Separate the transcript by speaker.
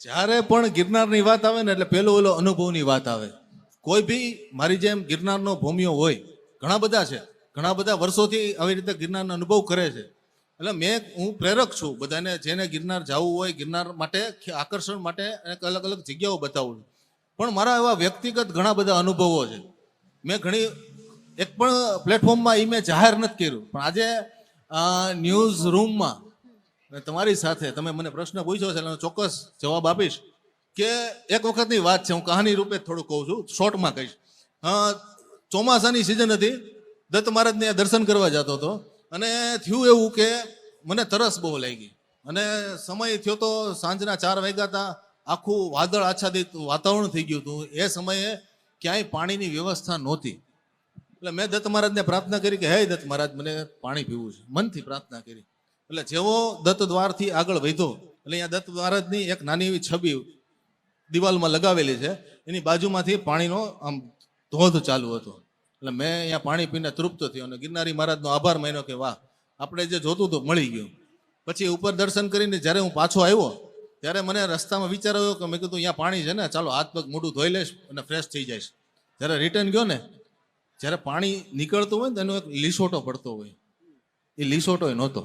Speaker 1: જ્યારે પણ ગિરનારની વાત આવે ને એટલે પેલો ઓલો અનુભવની વાત આવે. કોઈ બી મારી જેમ ગિરનારનો ભૂમિયો હોય, ઘણા બધા છે, ઘણા બધા વર્ષોથી આવી રીતે ગિરનારનો અનુભવ કરે છે. એટલે મેં હું પ્રેરક છું બધાને, જેને ગિરનાર જવું હોય, ગિરનાર માટે આકર્ષણ માટે અલગ અલગ જગ્યાઓ બતાવું છું. પણ મારા એવા વ્યક્તિગત ઘણા બધા અનુભવો છે. મેં ઘણી, એક પણ પ્લેટફોર્મમાં એ મેં જાહેર નથી કર્યું. પણ આજે ન્યૂઝ રૂમમાં અને તમારી સાથે તમે મને પ્રશ્ન પૂછ્યો છે એનો ચોક્કસ જવાબ આપીશ કે એક વખતની વાત છે, હું કહાની રૂપે થોડું કહું છું, શોર્ટમાં કહીશ. હા ચોમાસાની સિઝન હતી, દત્ત મહારાજને દર્શન કરવા જતો હતો અને થયું એવું કે મને તરસ બહુ લાગી. અને સમય થયો તો સાંજના ચાર વાગ્યા હતા, આખું વાદળ આચ્છાદિત વાતાવરણ થઈ ગયું હતું. એ સમયે ક્યાંય પાણીની વ્યવસ્થા નહોતી. એટલે મેં દત્ત મહારાજને પ્રાર્થના કરી કે, હે દત્ત મહારાજ, મને પાણી પીવું છે. મનથી પ્રાર્થના કરી. એટલે જેવો દત્ત દ્વારથી આગળ વધ્યો, એટલે અહીંયા દત્ત મહારાજની એક નાની એવી છબી દિવાલમાં લગાવેલી છે, એની બાજુમાંથી પાણીનો આમ ધોધ ચાલુ હતો. એટલે મેં અહીંયા પાણી પીને તૃપ્ત થયો અને ગિરનારી મહારાજનો આભાર માન્યો કે વાહ, આપણે જે જોતું હતું મળી ગયું. પછી ઉપર દર્શન કરીને જ્યારે હું પાછો આવ્યો, ત્યારે મને રસ્તામાં વિચાર આવ્યો કે મેં કીધું અહીંયા પાણી છે ને, ચાલો હાથ પગ મોઢું ધોઈ લઈશ અને ફ્રેશ થઈ જઈશ. જ્યારે રિટર્ન ગયો ને, જ્યારે પાણી નીકળતું હોય ને, તેનો એક લીસોટો પડતો હોય. એ લીસોટો નહોતો.